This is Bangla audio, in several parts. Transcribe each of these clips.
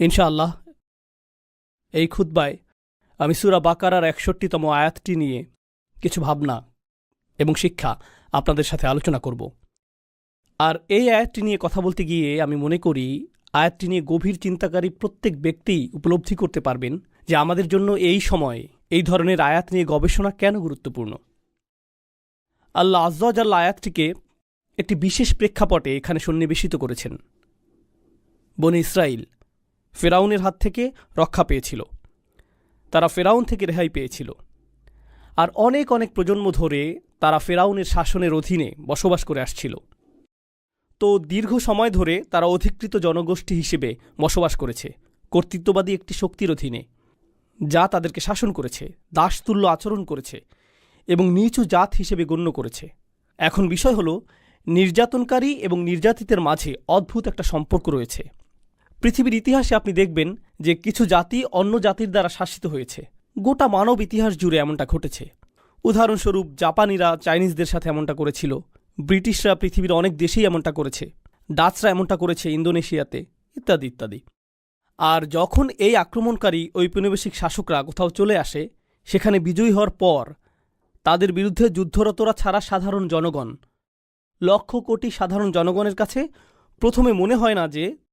ইনশাআল্লাহ, এই খুদ্বায় আমি সুরা বাকারার একষট্টিতম আয়াতটি নিয়ে কিছু ভাবনা এবং শিক্ষা আপনাদের সাথে আলোচনা করব। আর এই আয়াতটি নিয়ে কথা বলতে গিয়ে আমি মনে করি, আয়াতটি নিয়ে গভীর চিন্তাকারী প্রত্যেক ব্যক্তি উপলব্ধি করতে পারবেন যে আমাদের জন্য এই সময়, এই ধরনের আয়াত নিয়ে গবেষণা কেন গুরুত্বপূর্ণ। আল্লাহ আজ্লাহ আয়াতটিকে একটি বিশেষ প্রেক্ষাপটে এখানে সন্নিবেশিত করেছেন। বনে ইসরাইল ফেরাউনের হাত থেকে রক্ষা পেয়েছিল। তারা ফেরাউন থেকে রেহাই পেয়েছিল। আর অনেক অনেক প্রজন্ম ধরে তারা ফেরাউনের শাসনের অধীনে বসবাস করে আসছিল। তো দীর্ঘ সময় ধরে তারা অধিকৃত জনগোষ্ঠী হিসেবে বসবাস করেছে, কর্তৃত্ববাদী একটি শক্তির অধীনে, যা তাদেরকে শাসন করেছে, দাসতুল্য আচরণ করেছে এবং নিচু জাত হিসেবে গণ্য করেছে। এখন বিষয় হল, নির্যাতনকারী এবং নির্যাতিতের মাঝে অদ্ভুত একটা সম্পর্ক রয়েছে। পৃথিবীর ইতিহাসে আপনি দেখবেন যে কিছু জাতি অন্য জাতির দ্বারা শাসিত হয়েছে। গোটা মানব ইতিহাস জুড়ে এমনটা ঘটেছে। উদাহরণস্বরূপ জাপানিরা চাইনিজদের সাথে এমনটা করেছিল। ব্রিটিশরা পৃথিবীর অনেক দেশেই এমনটা করেছে। ডাচরা এমনটা করেছে ইন্দোনেশিয়াতে, ইত্যাদি ইত্যাদি। আর যখন এই আক্রমণকারী ঔপনিবেশিক শাসকরা কোথাও চলে আসে, সেখানে বিজয়ী হওয়ার পর তাদের বিরুদ্ধে যুদ্ধরতরা ছাড়া সাধারণ জনগণ, লক্ষ কোটি সাধারণ জনগণের কাছে প্রথমে মনে হয় না যে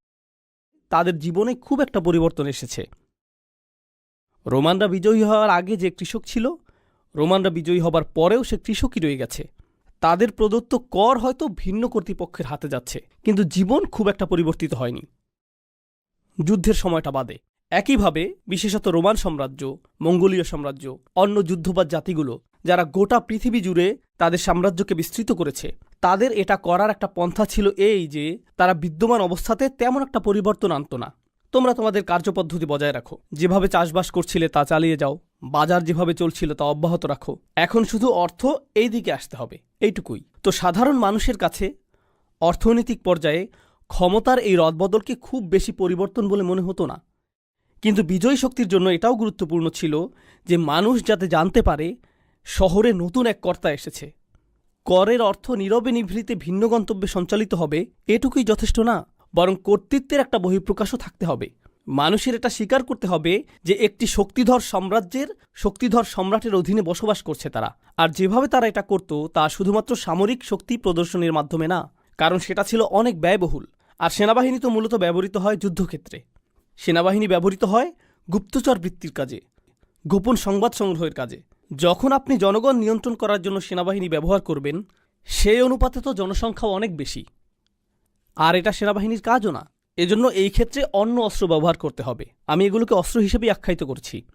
তাদের জীবনে খুব একটা পরিবর্তন এসেছে। রোমানরা বিজয়ী হওয়ার আগে যে কৃষক ছিল, রোমানরা বিজয়ী হবার পরেও সে কৃষকই রয়ে গেছে। তাদের প্রদত্ত কর হয়তো ভিন্ন কর্তৃপক্ষের হাতে যাচ্ছে, কিন্তু জীবন খুব একটা পরিবর্তিত হয়নি। যুদ্ধের সময়টা বাদে। একইভাবে, বিশেষত রোমান সাম্রাজ্য, মঙ্গোলীয় সাম্রাজ্য, অন্য যুদ্ধবাদ জাতিগুলো, যারা গোটা পৃথিবী জুড়ে তাদের সাম্রাজ্যকে বিস্তৃত করেছে তাদের এটা করার একটা পন্থা ছিল এই যে, তারা বিদ্যমান অবস্থাতে তেমন একটা পরিবর্তন আনত না। তোমরা তোমাদের কার্যপদ্ধতি বজায় রাখো। যেভাবে চাষবাস করছিলে তা চালিয়ে যাও। বাজার যেভাবে চলছিল তা অব্যাহত রাখো। এখন শুধু অর্থ এই দিকে আসতে হবে। এইটুকুই। তো সাধারণ মানুষের কাছে অর্থনৈতিক পর্যায়ে ক্ষমতার এই রদবদলকে খুব বেশি পরিবর্তন বলে মনে হতো না। কিন্তু বিজয়ী শক্তির জন্য এটাও গুরুত্বপূর্ণ ছিল যে, মানুষ যাতে জানতে পারে, শহরে নতুন এক কর্তা এসেছে। করের অর্থ নীরবে নিভৃতে ভিন্ন গন্তব্যে সঞ্চালিত হবে, এটুকুই যথেষ্ট না, বরং কর্তৃত্বের একটা বহিঃপ্রকাশও থাকতে হবে। মানুষের এটা স্বীকার করতে হবে যে একটি শক্তিধর সাম্রাজ্যের শক্তিধর সম্রাটের অধীনে বসবাস করছে তারা। আর যেভাবে তারা এটা করত, তা শুধুমাত্র সামরিক শক্তি প্রদর্শনের মাধ্যমে না, কারণ সেটা ছিল অনেক ব্যয়বহুল। আর সেনাবাহিনী তো মূলত ব্যবহৃত হয় যুদ্ধক্ষেত্রে। সেনাবাহিনী ব্যবহৃত হয় গুপ্তচর বৃত্তির কাজে, গোপন সংবাদ সংগ্রহের কাজে। যখন আপনি জনগণ নিয়ন্ত্রণ করার জন্য সেনাবাহিনী ব্যবহার করবেন, সেই অনুপাতে তো জনসংখ্যাও অনেক বেশি। আর এটা সেনাবাহিনীর কাজও না। এজন্য এই ক্ষেত্রে অন্য অস্ত্র ব্যবহার করতে হবে। আমি এগুলোকে অস্ত্র হিসেবেই আখ্যায়িত করছি।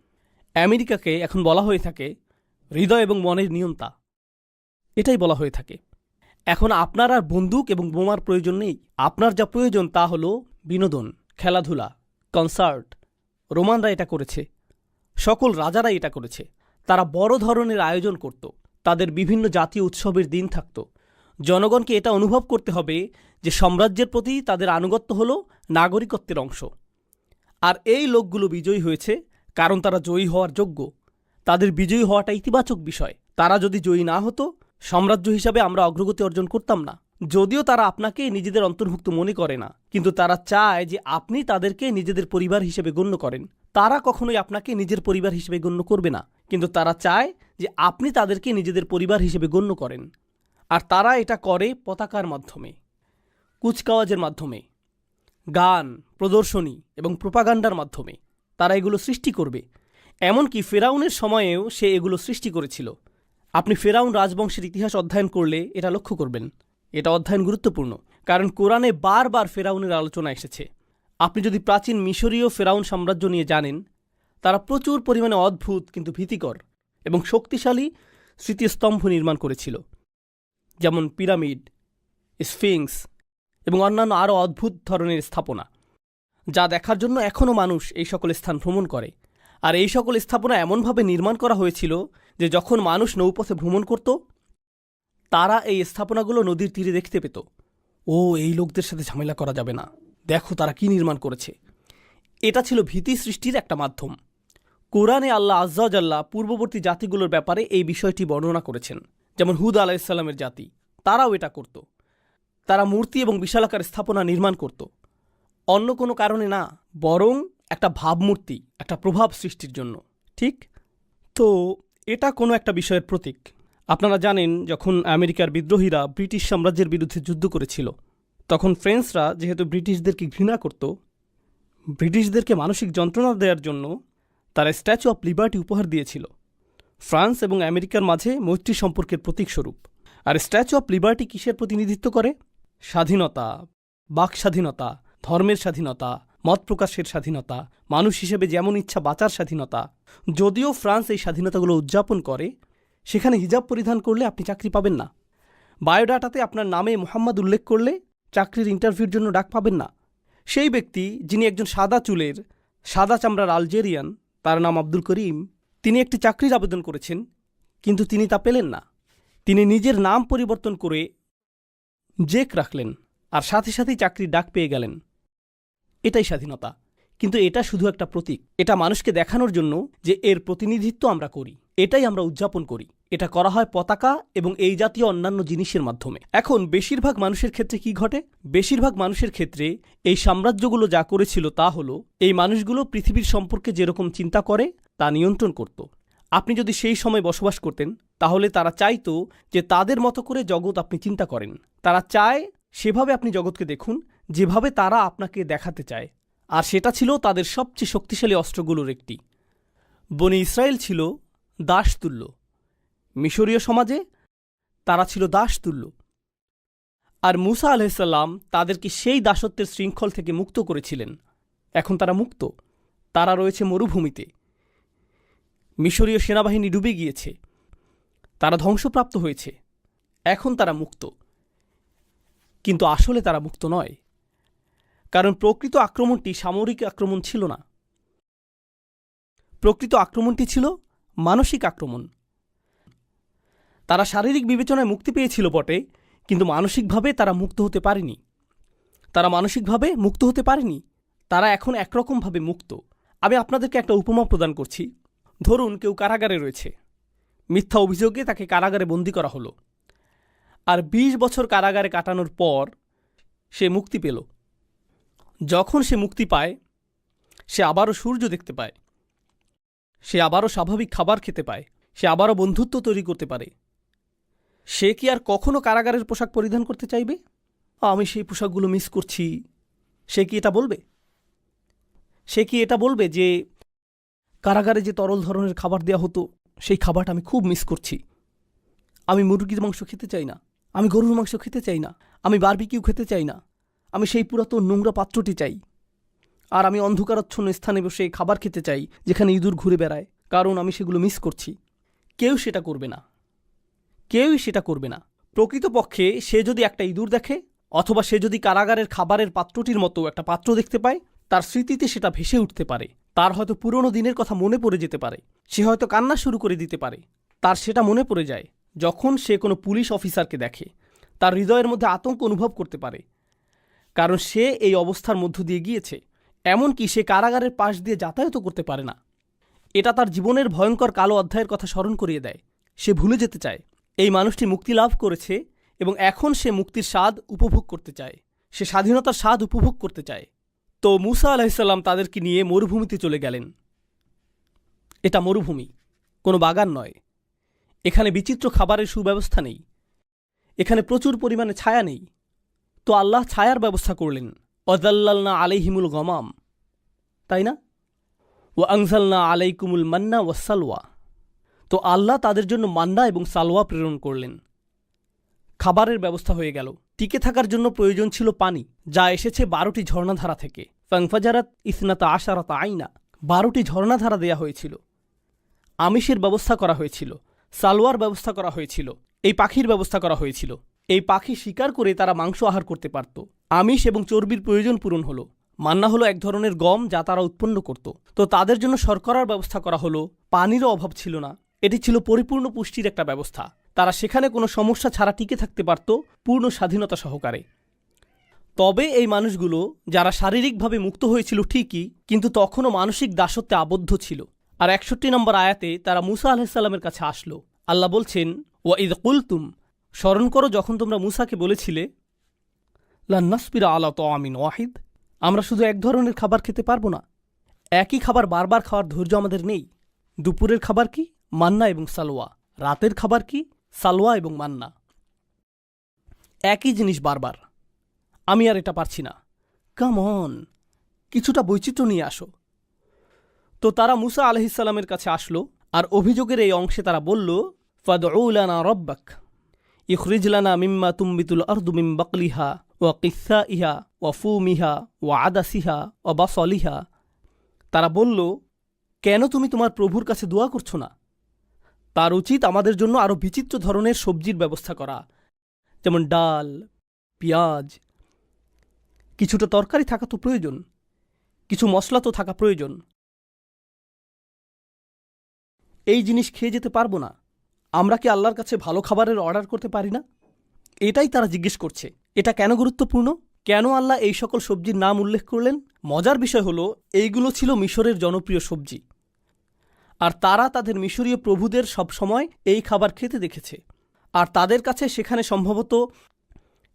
আমেরিকাকে এখন বলা হয়ে থাকে হৃদয় এবং মনের নিয়ন্তা। এটাই বলা হয়ে থাকে। এখন আপনার আর বন্দুক এবং বোমার প্রয়োজন নেই। আপনার যা প্রয়োজন তা হলো বিনোদন, খেলাধুলা, কনসার্ট। রোমানরা এটা করেছে। সকল রাজারাই এটা করেছে। তারা বড় ধরনের আয়োজন করত, তাদের বিভিন্ন জাতীয় উৎসবের দিন থাকত। জনগণকে এটা অনুভব করতে হবে যে সাম্রাজ্যের প্রতি তাদের আনুগত্য হল নাগরিকত্বের অংশ। আর এই লোকগুলো বিজয়ী হয়েছে কারণ তারা জয়ী হওয়ার যোগ্য। তাদের বিজয়ী হওয়াটা ইতিবাচক বিষয়। তারা যদি জয়ী না হতো, সাম্রাজ্য হিসাবে আমরা অগ্রগতি অর্জন করতাম না। যদিও তারা আপনাকে নিজেদের অন্তর্ভুক্ত মনে করে না, কিন্তু তারা চায় যে আপনি তাদেরকে নিজেদের পরিবার হিসেবে গণ্য করেন। তারা কখনোই আপনাকে নিজের পরিবার হিসেবে গণ্য করবে না। কিন্তু তারা চায় যে আপনি তাদেরকে নিজেদের পরিবার হিসেবে গণ্য করেন। আর তারা এটা করে পতাকার মাধ্যমে, কুচকাওয়াজের মাধ্যমে, গান, প্রদর্শনী এবং প্রোপাগান্ডার মাধ্যমে। তারা এগুলো সৃষ্টি করবে। এমনকি ফেরাউনের সময়েও সে এগুলো সৃষ্টি করেছিল। আপনি ফেরাউন রাজবংশের ইতিহাস অধ্যয়ন করলে এটা লক্ষ্য করবেন। এটা অধ্যয়ন গুরুত্বপূর্ণ। কারণ কোরআনে বারবার ফেরাউনের আলোচনা এসেছে। আপনি যদি প্রাচীন মিশরীয় ফেরাউন সাম্রাজ্য নিয়ে জানেন, তারা প্রচুর পরিমাণে অদ্ভুত কিন্তু ভীতিকর এবং শক্তিশালী স্মৃতিস্তম্ভ নির্মাণ করেছিল, যেমন পিরামিড, স্ফিংস এবং অন্যান্য আরও অদ্ভুত ধরনের স্থাপনা, যা দেখার জন্য এখনও মানুষ এই সকল স্থান ভ্রমণ করে। আর এই সকল স্থাপনা এমনভাবে নির্মাণ করা হয়েছিল যে যখন মানুষ নৌপথে ভ্রমণ করত, তারা এই স্থাপনাগুলো নদীর তীরে দেখতে পেত। ও, এই লোকদের সাথে ঝামেলা করা যাবে না। দেখো তারা কি নির্মাণ করেছে। এটা ছিল ভীতি সৃষ্টির একটা মাধ্যম। কোরআনে আল্লাহ আজ্জাল্লাহ পূর্ববর্তী জাতিগুলোর ব্যাপারে এই বিষয়টি বর্ণনা করেছেন। যেমন হুদ আলাইসাল্লামের জাতি, তারাও এটা করত। তারা মূর্তি এবং বিশালাকার স্থাপনা নির্মাণ করত। অন্য কোনো কারণে না, বরং একটা ভাবমূর্তি, একটা প্রভাব সৃষ্টির জন্য। ঠিক? তো এটা কোনো একটা বিষয়ের প্রতীক। আপনারা জানেন, যখন আমেরিকার বিদ্রোহীরা ব্রিটিশ সাম্রাজ্যের বিরুদ্ধে যুদ্ধ করেছিল তখন ফ্রেঞ্চরা যেহেতু ব্রিটিশদেরকে ঘৃণা করত, ব্রিটিশদেরকে মানসিক যন্ত্রণা দেওয়ার জন্য তারা স্ট্যাচু অফ লিবার্টি উপহার দিয়েছিল। ফ্রান্স এবং আমেরিকার মাঝে মৈত্রী সম্পর্কের প্রতীকস্বরূপ আর স্ট্যাচু অফ লিবার্টি কিসের প্রতিনিধিত্ব করে? স্বাধীনতা, বাক স্বাধীনতা, ধর্মের স্বাধীনতা, মত প্রকাশের স্বাধীনতা, মানুষ হিসেবে যেমন ইচ্ছা বাঁচার স্বাধীনতা। যদিও ফ্রান্স এই স্বাধীনতাগুলো উদযাপন করে, সেখানে হিজাব পরিধান করলে আপনি চাকরি পাবেন না। বায়োডাটাতে আপনার নামে মোহাম্মদ উল্লেখ করলে চাকরির ইন্টারভিউর জন্য ডাক পাবেন না। সেই ব্যক্তি, যিনি একজন সাদা চুলের, সাদা চামড়ার আলজেরিয়ান, তার নাম আব্দুল করিম, তিনি একটি চাকরির আবেদন করেছেন, কিন্তু তিনি তা পেলেন না। তিনি নিজের নাম পরিবর্তন করে জেক রাখলেন আর সাথে সাথেই চাকরির ডাক পেয়ে গেলেন। এটাই স্বাধীনতা। কিন্তু এটা শুধু একটা প্রতীক। এটা মানুষকে দেখানোর জন্য যে এর প্রতিনিধিত্ব আমরা করি। এটাই আমরা উদযাপন করি। এটা করা হয় পতাকা এবং এই জাতীয় অন্যান্য জিনিসের মাধ্যমে। এখন বেশিরভাগ মানুষের ক্ষেত্রে কি ঘটে? বেশিরভাগ মানুষের ক্ষেত্রে এই সাম্রাজ্যগুলো যা করেছিল তা হলো, এই মানুষগুলো পৃথিবীর সম্পর্কে যেরকম চিন্তা করে, তা নিয়ন্ত্রণ করত। আপনি যদি সেই সময় বসবাস করতেন, তাহলে তারা চাইতো যে তাদের মতো করে জগৎ আপনি চিন্তা করেন। তারা চায় সেভাবে আপনি জগৎকে দেখুন, যেভাবে তারা আপনাকে দেখাতে চায়। আর সেটা ছিল তাদের সবচেয়ে শক্তিশালী অস্ত্রগুলোর একটি। বনি ইসরায়েল ছিল দাসতুল্য। মিশরীয় সমাজে তারা ছিল দাসতুল্য। আর মুসা আলহিসাল্লাম তাদেরকে সেই দাসত্বের শৃঙ্খল থেকে মুক্ত করেছিলেন। এখন তারা মুক্ত। তারা রয়েছে মরুভূমিতে। মিশরীয় সেনাবাহিনী ডুবে গিয়েছে। তারা ধ্বংসপ্রাপ্ত হয়েছে। এখন তারা মুক্ত। কিন্তু আসলে তারা মুক্ত নয়। কারণ প্রকৃত আক্রমণটি সামরিক আক্রমণ ছিল না। প্রকৃত আক্রমণটি ছিল মানসিক আক্রমণ। তারা শারীরিক বিবেচনায় মুক্তি পেয়েছিল বটে, কিন্তু মানসিকভাবে তারা মুক্ত হতে পারেনি। তারা মানসিকভাবে মুক্ত হতে পারেনি। তারা এখন একরকমভাবে মুক্ত। আমি আপনাদেরকে একটা উপমা প্রদান করছি। ধরুন কেউ কারাগারে রয়েছে। মিথ্যা অভিযোগে তাকে কারাগারে বন্দি করা হলো। আর ২০ বছর কারাগারে কাটানোর পর সে মুক্তি পেল। যখন সে মুক্তি পায়, সে আবারও সূর্য দেখতে পায়। সে আবারও স্বাভাবিক খাবার খেতে পায়। সে আবারও বন্ধুত্ব তৈরি করতে পারে। সে কি আর কখনো কারাগারের পোশাক পরিধান করতে চাইবে? আমি সেই পোশাকগুলো মিস করছি। সে কি এটা বলবে? সে কি এটা বলবে যে কারাগারে যে তরল ধরনের খাবার দেওয়া হতো, সেই খাবারটা আমি খুব মিস করছি। আমি মুরগির মাংস খেতে চাই না। আমি গরুর মাংস খেতে চাই না। আমি বারবিকিউ খেতে চাই না। আমি সেই পুরাতন নোংরা পাত্রটি চাই। আর আমি অন্ধকারাচ্ছন্ন স্থানে বসে খাবার খেতে চাই, যেখানে ইঁদুর ঘুরে বেড়ায়, কারণ আমি সেগুলো মিস করছি। কেউ সেটা করবে না। কেউই সেটা করবে না। প্রকৃতপক্ষে সে যদি একটা ইঁদুর দেখে, অথবা সে যদি কারাগারের খাবারের পাত্রটির মতো একটা পাত্র দেখতে পায়, তার স্মৃতিতে সেটা ভেসে উঠতে পারে। তার হয়তো পুরনো দিনের কথা মনে পড়ে যেতে পারে। সে হয়তো কান্না শুরু করে দিতে পারে। তার সেটা মনে পড়ে যায়, যখন সে কোনো পুলিশ অফিসারকে দেখে। তার হৃদয়ের মধ্যে আতঙ্ক অনুভব করতে পারে। কারণ সে এই অবস্থার মধ্য দিয়ে গিয়েছে। এমনকি সে কারাগারের পাশ দিয়ে যাতায়াতও করতে পারে না। এটা তার জীবনের ভয়ঙ্কর কালো অধ্যায়ের কথা স্মরণ করিয়ে দেয়। সে ভুলে যেতে চায়। এই মানুষটি মুক্তি লাভ করেছে এবং এখন সে মুক্তির স্বাদ উপভোগ করতে চায়। সে স্বাধীনতার স্বাদ উপভোগ করতে চায়। তো মুসা আলাহিসাল্লাম তাদেরকে নিয়ে মরুভূমিতে চলে গেলেন। এটা মরুভূমি, কোনো বাগান নয়। এখানে বিচিত্র খাবারের সুব্যবস্থা নেই। এখানে প্রচুর পরিমাণে ছায়া নেই। তো আল্লাহ ছায়ার ব্যবস্থা করলেন। অজাল্লালনা আলাইহিমুল গমাম তাই না? ও আংজালনা আলাইকুমুল মান্না ও সালওয়া তো আল্লাহ তাদের জন্য মান্না এবং সালোয়া প্রেরণ করলেন। খাবারের ব্যবস্থা হয়ে গেল। টিকে থাকার জন্য প্রয়োজন ছিল পানি, যা এসেছে বারোটি ঝর্ণাধারা থেকে। ফাংফাজারাত ইসনাতা আশারাত আইনা, বারোটি ঝর্ণাধারা দেয়া হয়েছিল। আমিষের ব্যবস্থা করা হয়েছিল, সালোয়ার ব্যবস্থা করা হয়েছিল, এই পাখির ব্যবস্থা করা হয়েছিল। এই পাখি শিকার করে তারা মাংস আহার করতে পারত। আমিষ এবং চর্বির প্রয়োজন পূরণ হলো। মান্না হলো এক ধরনের গম যা তারা উৎপন্ন করত। তো তাদের জন্য শর্করার ব্যবস্থা করা হলো, পানিরও অভাব ছিল না। এটি ছিল পরিপূর্ণ পুষ্টির একটা ব্যবস্থা। তারা সেখানে কোনো সমস্যা ছাড়া টিকে থাকতে পারত পূর্ণ স্বাধীনতা সহকারে। তবে এই মানুষগুলো, যারা শারীরিকভাবে মুক্ত হয়েছিল ঠিকই, কিন্তু তখনও মানসিক দাসত্বে আবদ্ধ ছিল। আর একষট্টি নম্বর আয়াতে তারা মুসা আলাহিসাল্লামের কাছে আসলো। আল্লাহ বলছেন ও ঈদ কুলতুম স্মরণ করো যখন তোমরা মুসাকে বলেছিলে লান্নাসপিরা আলা তো আমিন ওয়াহিদ। আমরা শুধু এক ধরনের খাবার খেতে পারব না, একই খাবার বারবার খাওয়ার ধৈর্য আমাদের নেই। দুপুরের খাবার কি? মান্না এবং সালোয়া। রাতের খাবার কি? সালোয়া এবং মান্না। একই জিনিস বারবার। আমি আর এটা পারছি না। কামন কিছুটা বৈচিত্র্য নিয়ে আসো। তো তারা মুসা আলহিসাল্লামের কাছে আসলো, আর অভিযোগের এই অংশে তারা বলল ফাদউলানা রব্বাক ইখরিজলানা মিম্মা তুম্বিতুল আরদু মিম বাকলিহা। ওয়া ইহা ওয়া ফুমিহা, ওয়া আদাসিহা, ওয়া বাসলিহা। তারা বলল, কেন তুমি তোমার প্রভুর কাছে দোয়া করছ না? তার উচিত আমাদের জন্য আরও বিচিত্র ধরনের সবজির ব্যবস্থা করা, যেমন ডাল, পেঁয়াজ। কিছুটা তরকারি থাকা তো প্রয়োজন, কিছু মশলা তো থাকা প্রয়োজন। এই জিনিস খেয়ে যেতে পারব না। আমরা কি আল্লাহর কাছে ভালো খাবারের অর্ডার করতে পারি না? এটাই তারা জিজ্ঞেস করছে। এটা কেন গুরুত্বপূর্ণ? কেন আল্লাহ এই সকল সবজির নাম উল্লেখ করলেন? মজার বিষয় হলো, এইগুলো ছিল মিশরের জনপ্রিয় সবজি। আর তারা তাদের মিশরীয় প্রভুদের সবসময় এই খাবার খেতে দেখেছে। আর তাদের কাছে সেখানে সম্ভবত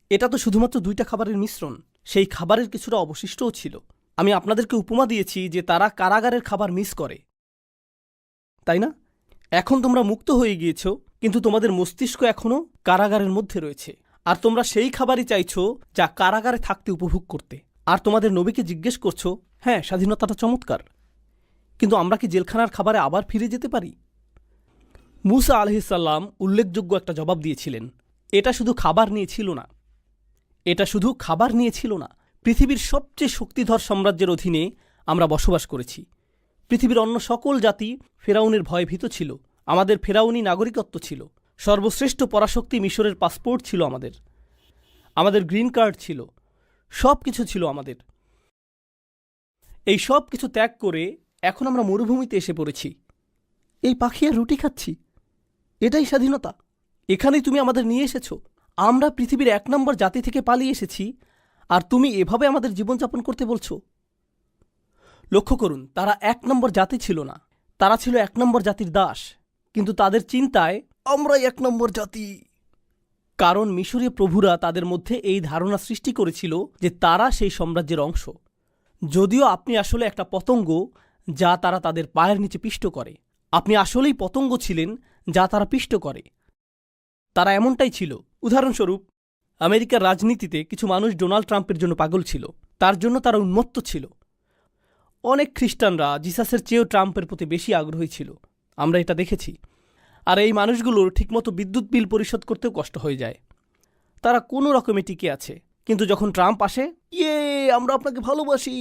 এটা তো শুধুমাত্র দুইটা খাবারের মিশ্রণ, সেই খাবারের কিছুটা অবশিষ্টও ছিল। আমি আপনাদেরকে উপমা দিয়েছি যে তারা কারাগারের খাবার মিস করে। তাই না? এখন তোমরা মুক্ত হয়ে গিয়েছ, কিন্তু তোমাদের মস্তিষ্ক এখনও কারাগারের মধ্যে রয়েছে। আর তোমরা সেই খাবারই চাইছো যা কারাগারে থাকতে উপভোগ করতে। আর তোমাদের নবীকে জিজ্ঞেস করছ হ্যাঁ স্বাধীনতাটা চমৎকার। কিন্তু আমরা কি জেলখানার খাবারে আবার ফিরে যেতে পারি? মুসা আলহিসাল্লাম উল্লেখযোগ্য একটা জবাব দিয়েছিলেন, এটা শুধু খাবার নিয়ে ছিল না। এটা শুধু খাবার নিয়ে ছিল না। পৃথিবীর সবচেয়ে শক্তিধর সাম্রাজ্যের অধীনে আমরা বসবাস করেছি। পৃথিবীর অন্য সকল জাতি ফেরাউনের ভয়ে ভীত ছিল। আমাদের ফেরাউনি নাগরিকত্ব ছিল। সর্বশ্রেষ্ঠ পরাশক্তি মিশরের পাসপোর্ট ছিল আমাদের। আমাদের গ্রিন কার্ড ছিল। সব কিছু ছিল আমাদের। এই সব কিছু ত্যাগ করে এখন আমরা মরুভূমিতে এসে পড়েছি। এই পাখি আর রুটি খাচ্ছি। এটাই স্বাধীনতা। এখানেই তুমি আমাদের নিয়ে এসেছ। আমরা পৃথিবীর এক নম্বর জাতি থেকে পালিয়ে এসেছি আর তুমি এভাবে আমাদের জীবনযাপন করতে বলছো। লক্ষ্য করুন, তারা এক নম্বর জাতি ছিল না। তারা ছিল এক নম্বর জাতির দাস। কিন্তু তাদের চিন্তায় আমরাই এক নম্বর জাতি। কারণ মিশরীয় প্রভুরা তাদের মধ্যে এই ধারণা সৃষ্টি করেছিল যে তারা সেই সাম্রাজ্যের অংশ। যদিও আপনি আসলে একটা পতঙ্গ যা তারা তাদের পায়ের নিচে পিষ্ট করে। আপনি আসলেই পতঙ্গ ছিলেন যা তারা পিষ্ট করে। তারা এমনটাই ছিল। উদাহরণস্বরূপ, আমেরিকার রাজনীতিতে কিছু মানুষ ডোনাল্ড ট্রাম্পের জন্য পাগল ছিল। তার জন্য তারা উন্মত্ত ছিল। অনেক খ্রিস্টানরা জিসাসের চেয়েও ট্রাম্পের প্রতি বেশি আগ্রহী ছিল। আমরা এটা দেখেছি। আর এই মানুষগুলোর ঠিকমতো বিদ্যুৎ বিল পরিশোধ করতেও কষ্ট হয়ে যায়। তারা কোনো রকমে টিকে আছে, কিন্তু যখন ট্রাম্প আসে ইয়ে আমরা আপনাকে ভালোবাসি।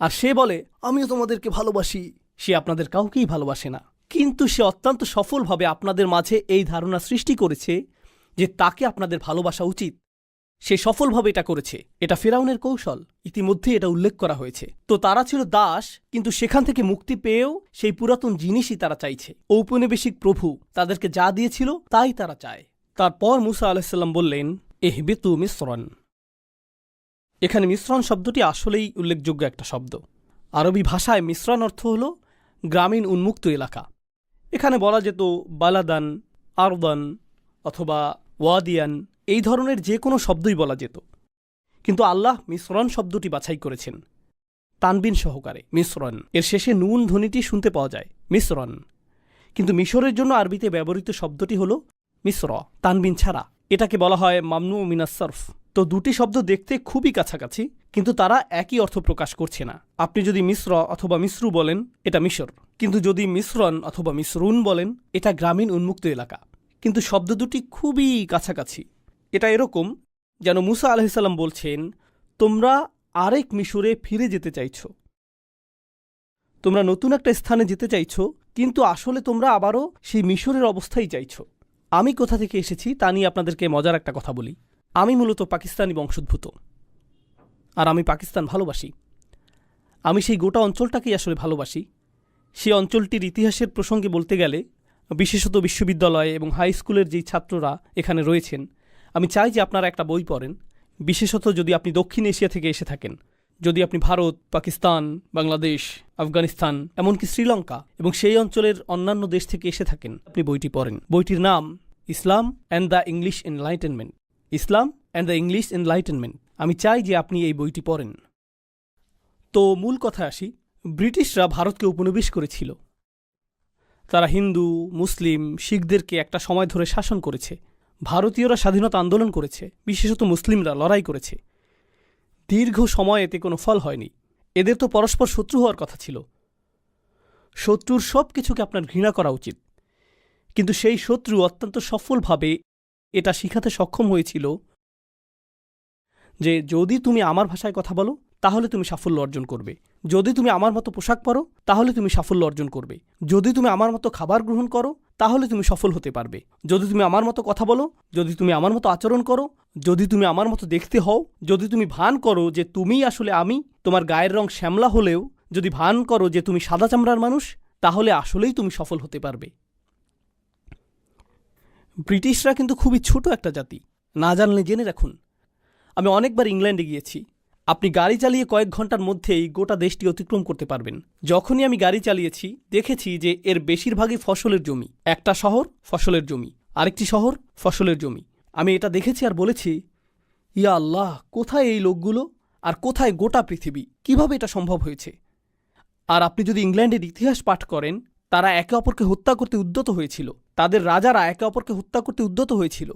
আর সে বলে, আমিও তোমাদেরকে ভালোবাসি। সে আপনাদের কাউকেই ভালোবাসে না। কিন্তু সে অত্যন্ত সফলভাবে আপনাদের মাঝে এই ধারণা সৃষ্টি করেছে যে তাকে আপনাদের ভালোবাসা উচিত। সে সফলভাবে এটা করেছে। এটা ফেরাউনের কৌশল। ইতিমধ্যে এটা উল্লেখ করা হয়েছে। তো তারা ছিল দাস, কিন্তু সেখান থেকে মুক্তি পেয়েও সেই পুরাতন জিনিসই তারা চাইছে। ঔপনিবেশিক প্রভু তাদেরকে যা দিয়েছিল, তাই তারা চায়। তারপর মুসা আলাহিসাল্লাম বললেন, এহবেতু মিশ্রণ এখানে মিশ্রণ শব্দটি আসলেই উল্লেখযোগ্য একটা শব্দ। আরবি ভাষায় মিশ্রণ অর্থ হল গ্রামীণ উন্মুক্ত এলাকা। এখানে বলা যেত বালাদান, আরদান অথবা ওয়াদিয়ান। এই ধরনের যে কোনো শব্দই বলা যেত। কিন্তু আল্লাহ মিশ্রণ শব্দটি বাছাই করেছেন। তানবিন সহকারে, মিশ্রণ। এর শেষে নুন ধ্বনিটি শুনতে পাওয়া যায়, মিশ্রণ। কিন্তু মিশরের জন্য আরবিতে ব্যবহৃত শব্দটি হল মিশ্র, তানবিন ছাড়া। এটাকে বলা হয় মামনু মিনাসরফ তো দুটি শব্দ দেখতে খুবই কাছাকাছি, কিন্তু তারা একই অর্থ প্রকাশ করছে না। আপনি যদি মিশ্র অথবা মিশ্রু বলেন, এটা মিশর। কিন্তু যদি মিশ্রণ অথবা মিশ্রুন বলেন, এটা গ্রামীণ উন্মুক্ত এলাকা। কিন্তু শব্দ দুটি খুবই কাছাকাছি। এটা এরকম যেন মুসা আলহিসাল্লাম বলছেন, তোমরা আরেক মিশরে ফিরে যেতে চাইছ। তোমরা নতুন একটা স্থানে যেতে চাইছ, কিন্তু আসলে তোমরা আবারও সেই মিশরের অবস্থাই চাইছ আমি কোথা থেকে এসেছি তা নিয়ে আপনাদেরকে মজার একটা কথা বলি। আমি মূলত পাকিস্তানি বংশোদ্ভূত। আর আমি পাকিস্তান ভালোবাসি। আমি সেই গোটা অঞ্চলটাকেই আসলে ভালোবাসি। সেই অঞ্চলটির ইতিহাসের প্রসঙ্গে বলতে গেলে, বিশেষত বিশ্ববিদ্যালয় এবং হাই স্কুলের যেই ছাত্ররা এখানে রয়েছেন আমি চাই যে আপনারা একটা বই পড়েন, বিশেষত যদি আপনি দক্ষিণ এশিয়া থেকে এসে থাকেন, যদি আপনি ভারত, পাকিস্তান, বাংলাদেশ, আফগানিস্তান, এমনকি শ্রীলঙ্কা এবং সেই অঞ্চলের অন্যান্য দেশ থেকে এসে থাকেন, আপনি বইটি পড়েন। বইটির নাম, Islam and the English Enlightenment. Islam and the English Enlightenment. আমি চাই যে আপনি এই বইটি পড়েন। তো মূল কথা আসি, ব্রিটিশরা ভারতকে উপনিবেশ করেছিল। তারা হিন্দু, মুসলিম, শিখদেরকে একটা সময় ধরে শাসন করেছে। ভারতীয়রা স্বাধীনতা আন্দোলন করেছে, বিশেষত মুসলিমরা লড়াই করেছে। দীর্ঘ সময় এতে কোনো ফল হয়নি। এদের তো পরস্পর শত্রু হওয়ার কথা ছিল। শত্রুর সব কিছুকে আপনার ঘৃণা করা উচিত। কিন্তু সেই শত্রু অত্যন্ত সফলভাবে এটা শিখাতে সক্ষম হয়েছিল যে যদি তুমি আমার ভাষায় কথা বলো তাহলে তুমি সাফল্য অর্জন করবে। যদি তুমি আমার মতো পোশাক পরো, তাহলে তুমি সাফল্য অর্জন করবে। যদি তুমি আমার মতো খাবার গ্রহণ করো, তাহলে তুমি সফল হতে পারবে। যদি তুমি আমার মতো কথা বলো, যদি তুমি আমার মতো আচরণ করো, যদি তুমি আমার মতো দেখতে হও, যদি তুমি ভান করো যে তুমিই আসলে আমি, তোমার গায়ের রং শ্যামলা হলেও যদি ভান করো যে তুমি সাদা চামড়ার মানুষ, তাহলে আসলেই তুমি সফল হতে পারবে। ব্রিটিশরা কিন্তু খুবই ছোট একটা জাতি। না জানলে জেনে রাখুন। আমি অনেকবার ইংল্যান্ডে গিয়েছি। আপনি গাড়ি চালিয়ে কয়েক ঘণ্টার মধ্যেই গোটা দেশটি অতিক্রম করতে পারবেন। যখনই আমি গাড়ি চালিয়েছি, দেখেছি যে এর বেশিরভাগই ফসলের জমি। একটা শহর, ফসলের জমি। আরেকটি শহর, ফসলের জমি। আমি এটা দেখেছি আর বলেছি, ইয়া আল্লাহ, কোথায় এই লোকগুলো? আর কোথায় গোটা পৃথিবী? কীভাবে এটা সম্ভব হয়েছে? আর আপনি যদি ইংল্যান্ডের ইতিহাস পাঠ করেন, তারা একে অপরকে হত্যা করতে উদ্যত হয়েছিল। তাদের রাজারা একে অপরকে হত্যা করতে উদ্যত হয়েছিল।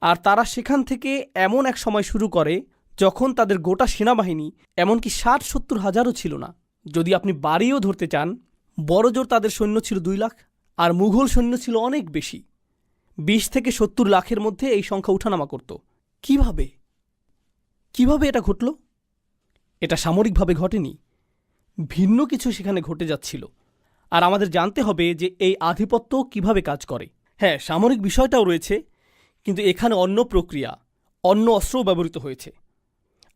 আর তারা সেখান থেকে এমন এক সময় শুরু করে যখন তাদের গোটা সেনাবাহিনী, এমনকি ষাট সত্তর হাজারও ছিল না। যদি আপনি বাড়িও ধরতে চান বড়জোর তাদের সৈন্য ছিল দুই লাখ, আর মুঘল সৈন্য ছিল অনেক বেশি। বিশ থেকে সত্তর লাখের মধ্যে এই সংখ্যা উঠানামা করত। কীভাবে? কীভাবে এটা ঘটল? এটা সামরিকভাবে ঘটেনি। ভিন্ন কিছু সেখানে ঘটে যাচ্ছিল। আর আমাদের জানতে হবে যে এই আধিপত্য কীভাবে কাজ করে। হ্যাঁ সামরিক বিষয়টাও রয়েছে, কিন্তু এখানে অন্য প্রক্রিয়া, অন্য অস্ত্রও ব্যবহৃত হয়েছে।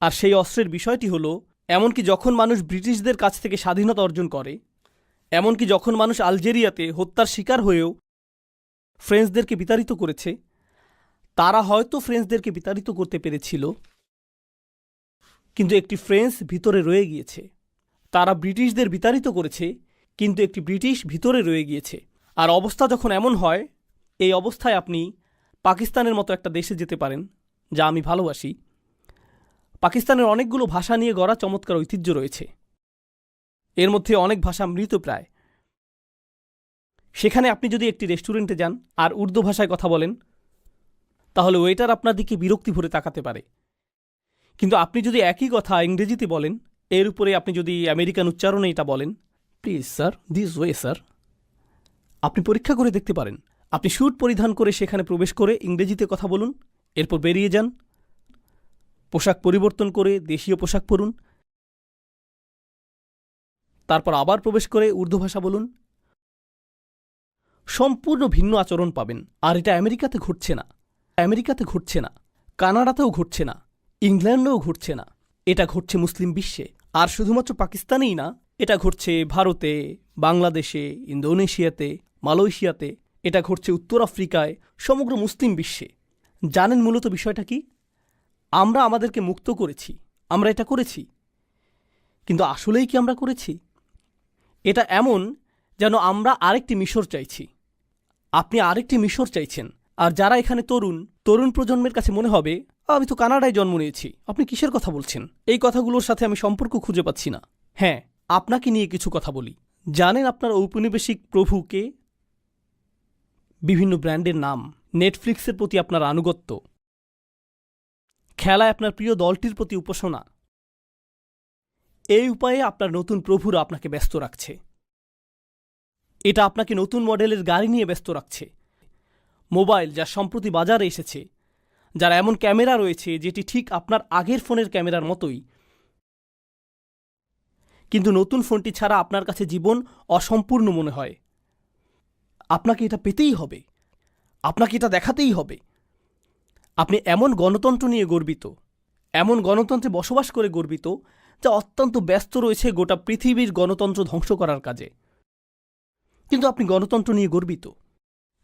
আর সেই অস্ত্রের বিষয়টি হল, এমনকি যখন মানুষ ব্রিটিশদের কাছ থেকে স্বাধীনতা অর্জন করে, এমনকি যখন মানুষ আলজেরিয়াতে হত্যার শিকার হয়েও ফ্রেঞ্চদেরকে বিতাড়িত করেছে, তারা হয়তো ফ্রেঞ্চদেরকে বিতাড়িত করতে পেরেছিল। কিন্তু একটি ফ্রেঞ্চ ভিতরে রয়ে গিয়েছে। তারা ব্রিটিশদের বিতাড়িত করেছে, কিন্তু একটি ব্রিটিশ ভিতরে রয়ে গিয়েছে। আর অবস্থা যখন এমন হয়, এই অবস্থায় আপনি পাকিস্তানের মতো একটা দেশে যেতে পারেন, যা আমি ভালোবাসি। পাকিস্তানের অনেকগুলো ভাষা নিয়ে গড়া চমৎকার ঐতিহ্য রয়েছে। এর মধ্যে অনেক ভাষা মৃতপ্রায় সেখানে আপনি যদি একটি রেস্টুরেন্টে যান আর উর্দু ভাষায় কথা বলেন, তাহলে ওয়েটার আপনার দিকে বিরক্তি ভরে তাকাতে পারে। কিন্তু আপনি যদি একই কথা ইংরেজিতে বলেন, এর উপরে আপনি যদি আমেরিকান উচ্চারণে এটা বলেন please sir this way sir আপনি পরীক্ষা করে দেখতে পারেন। আপনি স্যুট পরিধান করে সেখানে প্রবেশ করে ইংরেজিতে কথা বলুন, এরপর বেরিয়ে যান পোশাক পরিবর্তন করে দেশীয় পোশাক পরুন। তারপর আবার প্রবেশ করে উর্দু ভাষা বলুন। সম্পূর্ণ ভিন্ন আচরণ পাবেন। আর এটা আমেরিকাতে ঘটছে না। আমেরিকাতে ঘটছে না। কানাডাতেও ঘটছে না। ইংল্যান্ডেও ঘটছে না। এটা ঘটছে মুসলিম বিশ্বে। আর শুধুমাত্র পাকিস্তানেই না, এটা ঘটছে ভারতে, বাংলাদেশে, ইন্দোনেশিয়াতে, মালয়েশিয়াতে, এটা ঘটছে উত্তর আফ্রিকায়, সমগ্র মুসলিম বিশ্বে। জানেন মূলত বিষয়টা কি? আমরা আমাদেরকে মুক্ত করেছি। আমরা এটা করেছি। কিন্তু আসলেই কি আমরা করেছি? এটা এমন যেন আমরা আরেকটি মিশর চাইছি। আপনি আরেকটি মিশর চাইছেন। আর যারা এখানে তরুণ তরুণ প্রজন্মের কাছে মনে হবে, আমি তো কানাডায় জন্ম নিয়েছি। আপনি কিসের কথা বলছেন? এই কথাগুলোর সাথে আমি সম্পর্ক খুঁজে পাচ্ছি না। হ্যাঁ আপনাকে নিয়ে কিছু কথা বলি। জানেন আপনার ঔপনিবেশিক প্রভুকে বিভিন্ন ব্র্যান্ডের নাম। নেটফ্লিক্সের প্রতি আপনার আনুগত্য। খেলায় আপনার প্রিয় দলটির প্রতি উপাসনা। এই উপায়ে আপনার নতুন প্রভুরা আপনাকে ব্যস্ত রাখছে। এটা আপনাকে নতুন মডেলের গাড়ি নিয়ে ব্যস্ত রাখছে। মোবাইল, যা সম্প্রতি বাজারে এসেছে, যার এমন ক্যামেরা রয়েছে যেটি ঠিক আপনার আগের ফোনের ক্যামেরার মতোই। কিন্তু নতুন ফোনটি ছাড়া আপনার কাছে জীবন অসম্পূর্ণ মনে হয়। আপনাকে এটা পেতেই হবে। আপনাকে এটা দেখাতেই হবে। আপনি এমন গণতন্ত্র নিয়ে গর্বিত, এমন গণতন্ত্রে বসবাস করে গর্বিত, যা অত্যন্ত ব্যস্ত রয়েছে গোটা পৃথিবীর গণতন্ত্র ধ্বংস করার কাজে। কিন্তু আপনি গণতন্ত্র নিয়ে গর্বিত।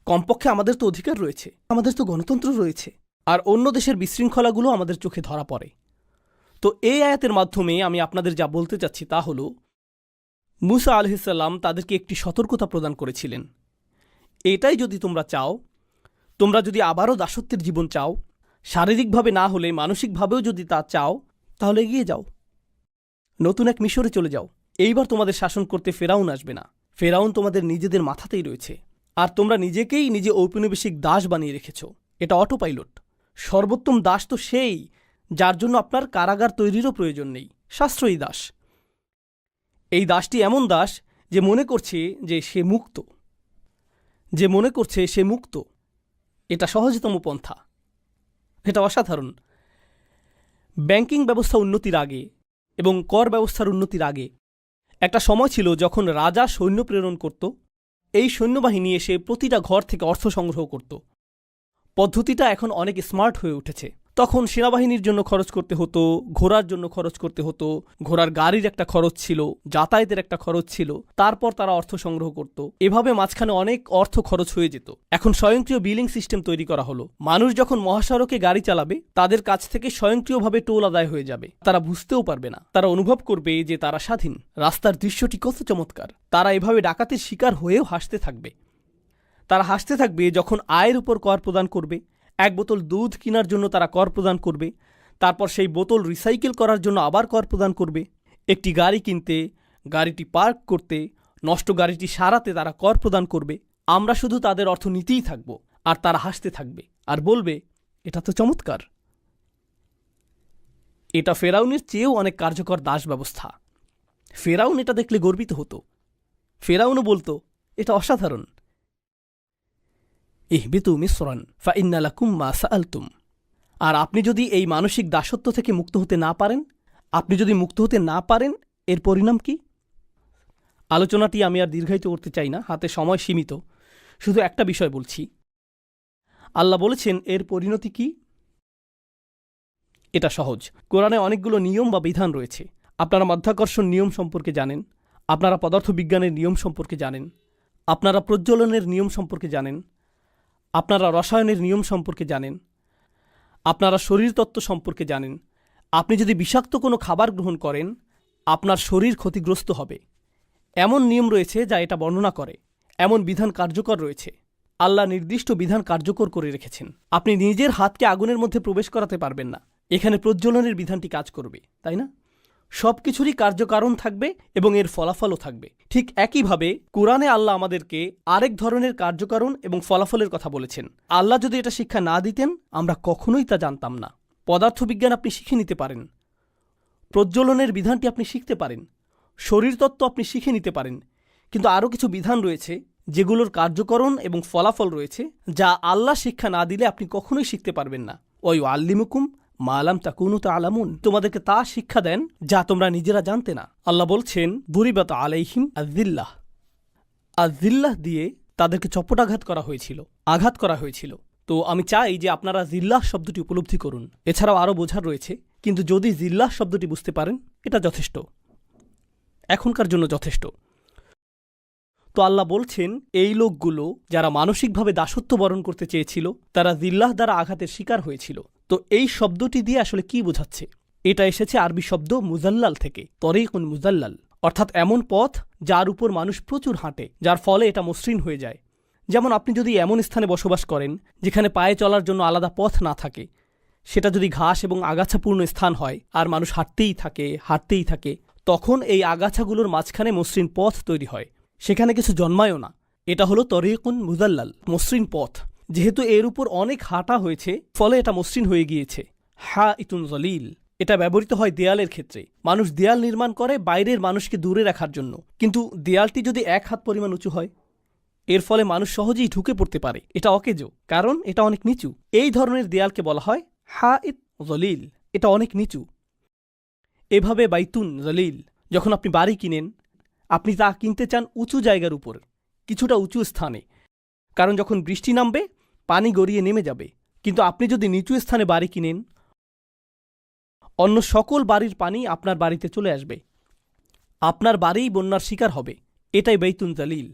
কমপক্ষে আমাদের তো অধিকার রয়েছে, আমাদের তো গণতন্ত্র রয়েছে, আর অন্য দেশের বিশৃঙ্খলাগুলো আমাদের চোখে ধরা পড়ে। তো এই আয়াতের মাধ্যমে আমি আপনাদের যা বলতে চাচ্ছি তা হল, মুসা আলহিসাল্লাম তাদেরকে একটি সতর্কতা প্রদান করেছিলেন। এটাই যদি তোমরা চাও, তোমরা যদি আবারও দাসত্বের জীবন চাও শারীরিকভাবে না হলে, মানসিকভাবেও যদি তা চাও, তাহলে এগিয়ে যাও। নতুন এক মিশরে চলে যাও। এইবার তোমাদের শাসন করতে ফেরাউন আসবে না। ফেরাউন তোমাদের নিজেদের মাথাতেই রয়েছে। আর তোমরা নিজেকেই নিজে ঔপনিবেশিক দাস বানিয়ে রেখেছ। এটা অটো পাইলট সর্বোত্তম দাস তো সেই, যার জন্য আপনার কারাগার তৈরিরও প্রয়োজন নেই। সাশ্রয়ী দাস। এই দাসটি এমন দাস যে মনে করছে যে সে মুক্ত। যে মনে করছে সে মুক্ত। এটা সহজতম পন্থা। এটা অসাধারণ। ব্যাংকিং ব্যবস্থা উন্নতির আগে এবং কর ব্যবস্থার উন্নতির আগে একটা সময় ছিল যখন রাজা সৈন্য প্রেরণ করত। এই সৈন্যবাহিনী এসে প্রতিটা ঘর থেকে অর্থ সংগ্রহ করত। পদ্ধতিটা এখন অনেক স্মার্ট হয়ে উঠেছে। তখন সেনাবাহিনীর জন্য খরচ করতে হতো, ঘোড়ার জন্য খরচ করতে হতো, ঘোড়ার গাড়ির একটা খরচ ছিল, যাতায়াতের একটা খরচ ছিল, তারপর তারা অর্থ সংগ্রহ করত। এভাবে মাঝখানে অনেক অর্থ খরচ হয়ে যেত। এখন স্বয়ংক্রিয় বিলিং সিস্টেম তৈরি করা হলো। মানুষ যখন মহাসড়কে গাড়ি চালাবে, তাদের কাছ থেকে স্বয়ংক্রিয়ভাবে টোল আদায় হয়ে যাবে। তারা বুঝতেও পারবে না। তারা অনুভব করবে যে তারা স্বাধীন। রাস্তার দৃশ্যটি কত চমৎকার। তারা এভাবে ডাকাতের শিকার হয়েও হাসতে থাকবে। তারা হাসতে থাকবে যখন আয়ের উপর কর প্রদান করবে। এক বোতল দুধ কেনার জন্য তারা কর প্রদান করবে, তারপর সেই বোতল রিসাইকেল করার জন্য আবার কর প্রদান করবে। একটি গাড়ি কিনতে, গাড়িটি পার্ক করতে, নষ্ট গাড়িটি সারাতে তারা কর প্রদান করবে। আমরা শুধু তাদের অর্থ নিতেই থাকব, আর তারা হাসতে থাকবে, আর বলবে, এটা তো চমৎকার। এটা ফেরাউনের চেয়েও অনেক কার্যকর দাস ব্যবস্থা ফেরাউন এটা দেখলে গর্বিত হতো। ফেরাউনও বলতো, এটা অসাধারণ। ইহবিতু মিশ্রন ফা ইন্নালাকুম মা সাআলতুম। আর আপনি যদি এই মানসিক দাসত্ব থেকে মুক্ত হতে না পারেন, আপনি যদি মুক্ত হতে না পারেন, এর পরিণাম কি? আলোচনাটি আমি আর দীর্ঘায়িত করতে চাই না, হাতে সময় সীমিত। শুধু একটা বিষয় বলছি। আল্লাহ বলেছেন, এর পরিণতি কি? এটা সহজ। কোরআনে অনেকগুলো নিয়ম বা বিধান রয়েছে। আপনারা মাধ্যাকর্ষণ নিয়ম সম্পর্কে জানেন, আপনারা পদার্থবিজ্ঞানের নিয়ম সম্পর্কে জানেন, আপনারা প্রজ্বলনের নিয়ম সম্পর্কে জানেন আপনারা রসায়নের নিয়ম সম্পর্কে জানেন, আপনারা শরীরতত্ত্ব সম্পর্কে জানেন, আপনি যদি বিষাক্ত কোনো খাবার গ্রহণ করেন, আপনার শরীর ক্ষতিগ্রস্ত হবে। এমন নিয়ম রয়েছে যা এটা বর্ণনা করে, এমন বিধান কার্যকর রয়েছে। আল্লাহ নির্দিষ্ট বিধান কার্যকর করে রেখেছেন। আপনি নিজের হাতকে আগুনের মধ্যে প্রবেশ করাতে পারবেন না। এখানে প্রজ্বলনের বিধানটি কাজ করবে, তাই না? সব কিছুরই কার্যকারণ থাকবে এবং এর ফলাফলও থাকবে। ঠিক একইভাবে কোরআনে আল্লাহ আমাদেরকে আরেক ধরনের কার্যকারণ এবং ফলাফলের কথা বলেছেন। আল্লাহ যদি এটা শিক্ষা না দিতেন, আমরা কখনোই তা জানতাম না। পদার্থবিজ্ঞান আপনি শিখে নিতে পারেন। প্রজ্বলনের বিধানটি আপনি শিখতে পারেন। শরীরতত্ত্ব আপনি শিখে নিতে পারেন। কিন্তু আরও কিছু বিধান রয়েছে যেগুলোর কার্যকরণ এবং ফলাফল রয়েছে, যা আল্লাহ শিক্ষা না দিলে আপনি কখনোই শিখতে পারবেন না। ওই আল্লিমুকুম মালাম তাকুনু তা আলামুন তোমাদেরকে তা শিক্ষা দেন যা তোমরা নিজেরা জানতে না। আল্লাহ বলছেন বুরিবাত আলাইহিম আজিল্লাহ আজিল্লাহ দিয়ে তাদেরকে চপটাঘাত করা হয়েছিল, আঘাত করা হয়েছিল। তো আমি চাই যে আপনারা জিল্লাহ শব্দটি উপলব্ধি করুন। এছাড়াও আরও বোঝার রয়েছে, কিন্তু যদি জিল্লাহ শব্দটি বুঝতে পারেন, এটা যথেষ্ট। এখনকার জন্য যথেষ্ট। তো আল্লাহ বলছেন, এই লোকগুলো যারা মানসিকভাবে দাসত্ব বরণ করতে চেয়েছিল, তারা জিল্লাহ দ্বারা আঘাতের শিকার হয়েছিল। তো এই শব্দটি দিয়ে আসলে কি বোঝাচ্ছে? এটা এসেছে আরবি শব্দ মুজাল্লাল থেকে, তরিকুন মুজাল্লাল। অর্থাৎ এমন পথ যার উপর মানুষ প্রচুর হাঁটে, যার ফলে এটা মসৃণ হয়ে যায়। যেমন আপনি যদি এমন স্থানে বসবাস করেন, যেখানে পায়ে চলার জন্য আলাদা পথ না থাকে, সেটা যদি ঘাস এবং আগাছাপূর্ণ স্থান হয় আর মানুষ হাঁটতেই থাকে হাঁটতেই থাকে, তখন এই আগাছাগুলোর মাঝখানে মসৃণ পথ তৈরি হয়। সেখানে কিছু জন্মায়ও না। এটা হলো তরিকুন মুজাল্লাল, মসৃণ পথ। যেহেতু এর উপর অনেক হাঁটা হয়েছে, ফলে এটা মসৃণ হয়ে গিয়েছে। হা ইতুন জলিল। এটা ব্যবহৃত হয় দেয়ালের ক্ষেত্রে। মানুষ দেয়াল নির্মাণ করে বাইরের মানুষকে দূরে রাখার জন্য। কিন্তু দেয়ালটি যদি এক হাত পরিমাণ উঁচু হয়, এর ফলে মানুষ সহজেই ঢুকে পড়তে পারে। এটা অকেজো, কারণ এটা অনেক নিচু। এই ধরনের দেয়ালকে বলা হয় হা ইত জলিল। এটা অনেক নিচু। এভাবে বাইতুন জলিল, যখন আপনি বাড়ি কিনেন, আপনি তা কিনতে চান উঁচু জায়গার উপর, কিছুটা উঁচু স্থানে। কারণ যখন বৃষ্টি নামবে পানি গড়িয়ে নেমে যাবে। কিন্তু আপনি যদি নিচু স্থানে বাড়ি কিনেন, অন্য সকল বাড়ির পানি আপনার বাড়িতে চলে আসবে। আপনার বাড়িই বন্যার শিকার হবে। এটাই বেতুন জালিল।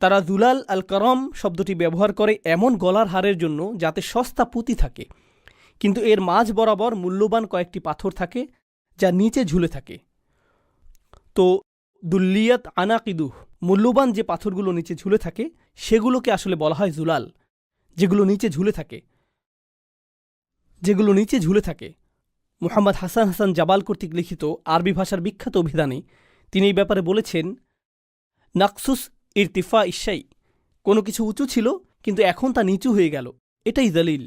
তারা দুলাল আল করম শব্দটি ব্যবহার করে এমন গলার হারের জন্য যাতে সস্তা পুঁতি থাকে। কিন্তু এর মাঝ বরাবর মূল্যবান কয়েকটি পাথর থাকে, যা নিচে ঝুলে থাকে। তো দুল্লিয়াত আনাকিদুহ, মূল্যবান যে পাথরগুলো নিচে ঝুলে থাকে সেগুলোকে আসলে বলা হয় জুলাল, যেগুলো নিচে ঝুলে থাকে। যেগুলো নিচে ঝুলে থাকে। মুহাম্মদ হাসান হাসান জাবাল কর্তৃক লিখিত আরবি ভাষার বিখ্যাত অভিধানে তিনি এই ব্যাপারে বলেছেন, নাকসুস ইরতিফা ইসাই কোনো কিছু উঁচু ছিল, কিন্তু এখন তা নিচু হয়ে গেল। এটাই দলিল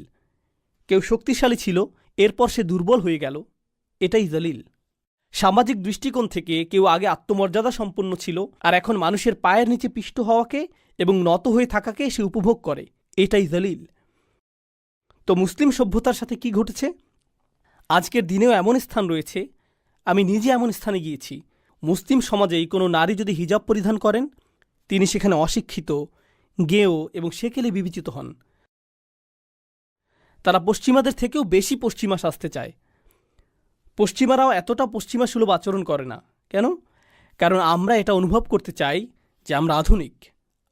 কেউ শক্তিশালী ছিল, এরপর সে দুর্বল হয়ে গেল। এটাই দলিল সামাজিক দৃষ্টিকোণ থেকে কেউ আগে আত্মমর্যাদা সম্পন্ন ছিল আর এখন মানুষের পায়ের নিচে পিষ্ট হওয়াকে এবং নত হয়ে থাকাকে সে উপভোগ করে। এটাই দলিল। তো মুসলিম সভ্যতার সাথে কি ঘটেছে? আজকের দিনেও এমন স্থান রয়েছে, আমি নিজে এমন স্থানে গিয়েছি। মুসলিম সমাজেই কোনো নারী যদি হিজাব পরিধান করেন, তিনি সেখানে অশিক্ষিত, গেয় এবং সেকেলে বিবেচিত হন। তারা পশ্চিমাদের থেকেও বেশি পশ্চিমা সাজতে চায়। পশ্চিমারাও এতটা পশ্চিমা সুলভ আচরণ করে না। কেন? কারণ আমরা এটা অনুভব করতে চাই যে আমরা আধুনিক।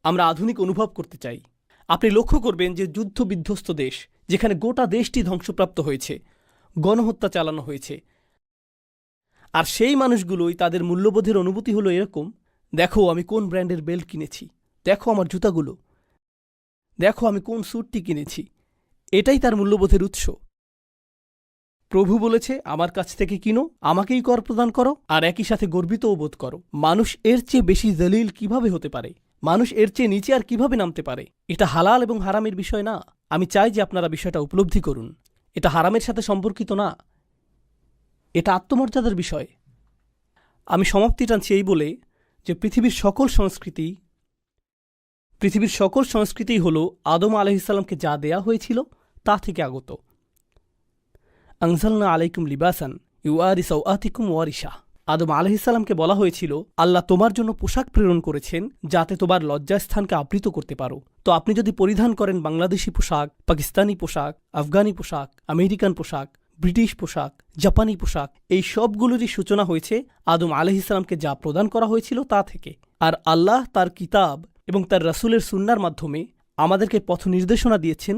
আমরা আধুনিক অনুভব করতে চাই। আপনি লক্ষ্য করবেন যে যুদ্ধ বিধ্বস্ত দেশ, যেখানে গোটা দেশটি ধ্বংসপ্রাপ্ত হয়েছে, গণহত্যা চালানো হয়েছে। আর সেই মানুষগুলোই তাদের মূল্যবোধের অনুভূতি হলো এরকম, দেখো আমি কোন ব্র্যান্ডের বেল্ট কিনেছি। দেখো আমার জুতাগুলো। দেখো আমি কোন স্যুটটি কিনেছি। এটাই তার মূল্যবোধের উৎস। প্রভু বলেছে, আমার কাছ থেকে কিনো, আমাকেই কর প্রদান করো, আর একই সাথে গর্বিতও বোধ করো। মানুষ এর চেয়ে বেশি জলিল কীভাবে হতে পারে? মানুষ এর চেয়ে নিচে আর কীভাবে নামতে পারে? এটা হালাল এবং হারামের বিষয় না। আমি চাই যে আপনারা বিষয়টা উপলব্ধি করুন। এটা হারামের সাথে সম্পর্কিত না। এটা আত্মমর্যাদার বিষয়। আমি সমাপ্তি টানছি এই বলে যে পৃথিবীর সকল সংস্কৃতি, পৃথিবীর সকল সংস্কৃতিই হল আদম আলহিসাল্লামকে যা দেয়া হয়েছিল, তা থেকে আগত। আংসালনা আলাইকুম লিবাসান ইউ আর ইউআরি সৌআতিকুম ওয়ারিশা। আদম আলহিসাল্লামকে বলা হয়েছিল, আল্লাহ তোমার জন্য পোশাক প্রেরণ করেছেন যাতে তোমার লজ্জাস্থানকে আবৃত করতে পারো। তো আপনি যদি পরিধান করেন বাংলাদেশি পোশাক, পাকিস্তানি পোশাক, আফগানি পোশাক, আমেরিকান পোশাক, ব্রিটিশ পোশাক, জাপানি পোশাক, এই সবগুলোরই সূচনা হয়েছে আদম আলহিসাল্লামকে যা প্রদান করা হয়েছিল তা থেকে। আর আল্লাহ তার কিতাব এবং তার রাসূলের সুন্নার মাধ্যমে আমাদেরকে পথ নির্দেশনা দিয়েছেন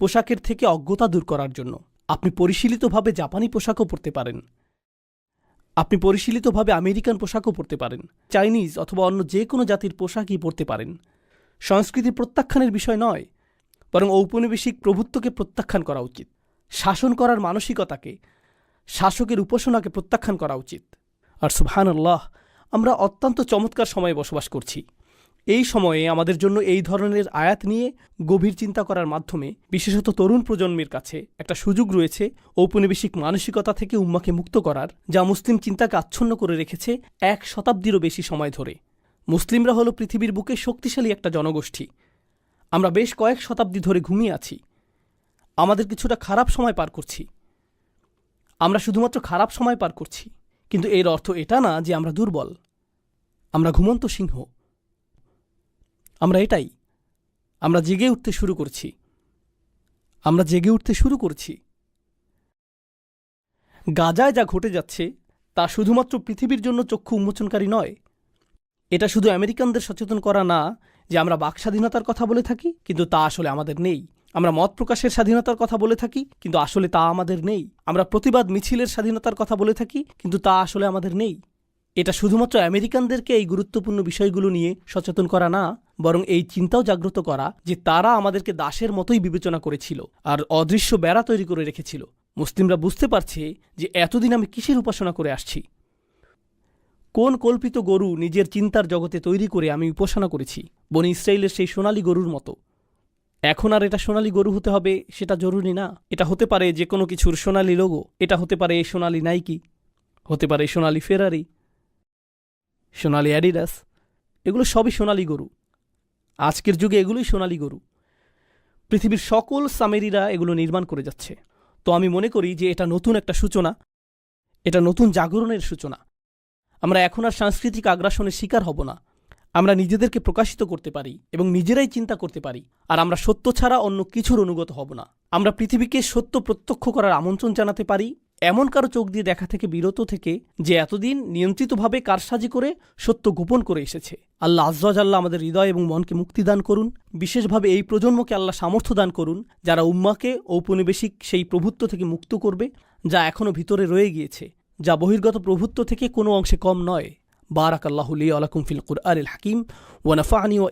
পোশাকের থেকে অজ্ঞতা দূর করার জন্য। আপনি পরিশীলিতভাবে জাপানি পোশাকও পরতে পারেন। আপনি পরিশীলিতভাবে আমেরিকান পোশাকও পরতে পারেন, চাইনিজ অথবা অন্য যে কোনো জাতির পোশাকই পরতে পারেন। সংস্কৃতি প্রত্যাখ্যানের বিষয় নয়, বরং ঔপনিবেশিক প্রভুত্বকে প্রত্যাখ্যান করা উচিত, শাসন করার মানসিকতাকে, শাসকের উপাসনাকে প্রত্যাখ্যান করা উচিত। আর সুবহানাল্লাহ, আমরা অত্যন্ত চমৎকার সময়ে বসবাস করছি। এই সময়ে আমাদের জন্য এই ধরনের আয়াত নিয়ে গভীর চিন্তা করার মাধ্যমে বিশেষত তরুণ প্রজন্মের কাছে একটা সুযোগ রয়েছে ঔপনিবেশিক মানসিকতা থেকে উম্মাকে মুক্ত করার, যা মুসলিম চিন্তাকে আচ্ছন্ন করে রেখেছে এক শতাব্দীরও বেশি সময় ধরে। মুসলিমরা হলো পৃথিবীর বুকে শক্তিশালী একটা জনগোষ্ঠী। আমরা বেশ কয়েক শতাব্দী ধরে ঘুমিয়ে আছি। আমাদের কিছুটা খারাপ সময় পার করছি। আমরা শুধুমাত্র খারাপ সময় পার করছি, কিন্তু এর অর্থ এটা না যে আমরা দুর্বল। আমরা ঘুমন্ত সিংহ। আমরা এটাই। আমরা জেগে উঠতে শুরু করছি। আমরা জেগে উঠতে শুরু করছি। গাজায় যা ঘটে যাচ্ছে, তা শুধুমাত্র পৃথিবীর জন্য চক্ষু উন্মোচনকারী নয়। এটা শুধু আমেরিকানদের সচেতন করা না যে আমরা বাক স্বাধীনতার কথা বলে থাকি, কিন্তু তা আসলে আমাদের নেই। আমরা মত প্রকাশের স্বাধীনতার কথা বলে থাকি, কিন্তু আসলে তা আমাদের নেই। আমরা প্রতিবাদ মিছিলের স্বাধীনতার কথা বলে থাকি, কিন্তু তা আসলে আমাদের নেই। এটা শুধুমাত্র আমেরিকানদেরকে এই গুরুত্বপূর্ণ বিষয়গুলো নিয়ে সচেতন করা না বরং এই চিন্তাও জাগ্রত করা যে তারা আমাদেরকে দাসের মতোই বিবেচনা করেছিল আর অদৃশ্য বেড়া তৈরি করে রেখেছিল। মুসলিমরা বুঝতে পারছে যে এতদিন আমি কিসের উপাসনা করে আসছি? কোন কল্পিত গরু নিজের চিন্তার জগতে তৈরি করে আমি উপাসনা করেছি? বনি ইসরায়েলের সেই সোনালী গরুর মতো। এখন আর এটা সোনালী গরু হতে হবে সেটা জরুরি না। এটা হতে পারে যে কোনো কিছুর সোনালী লোগো। এটা হতে পারে সোনালী নাইকি। হতে পারে সোনালী ফেরারি। সোনালি অ্যাডিডাস। এগুলো সবই সোনালি গরু। আজকের যুগে এগুলোই সোনালি গরু। পৃথিবীর সকল সামেরিরা এগুলো নির্মাণ করে যাচ্ছে। তো আমি মনে করি যে এটা নতুন একটা সূচনা, এটা নতুন জাগরণের সূচনা। আমরা এখন আর সাংস্কৃতিক আগ্রাসনের শিকার হব না। আমরা নিজেদেরকে প্রকাশিত করতে পারি এবং নিজেরাই চিন্তা করতে পারি। আর আমরা সত্য ছাড়া অন্য কিছুর অনুগত হব না। আমরা পৃথিবীকে সত্য প্রত্যক্ষ করার আমন্ত্রণ জানাতে পারি এমন কারও চোখ দিয়ে দেখা থেকে বিরত থেকে যে এতদিন নিয়ন্ত্রিতভাবে কারসাজি করে সত্য গোপন করে এসেছে। আল্লাহ আজ্লাহ আমাদের হৃদয় এবং মনকে মুক্তি দান করুন। বিশেষভাবে এই প্রজন্মকে আল্লাহ সামর্থ্য দান করুন, যারা উম্মাকে ঔপনিবেশিক সেই প্রভুত্ব থেকে মুক্ত করবে, যা এখনও ভিতরে রয়ে গিয়েছে, যা বহির্গত প্রভুত্ব থেকে কোনো অংশে কম নয়। বারাক আল্লাহ আলাকুম ফিল কুরআল হাকিম ওয়ানাফানি ও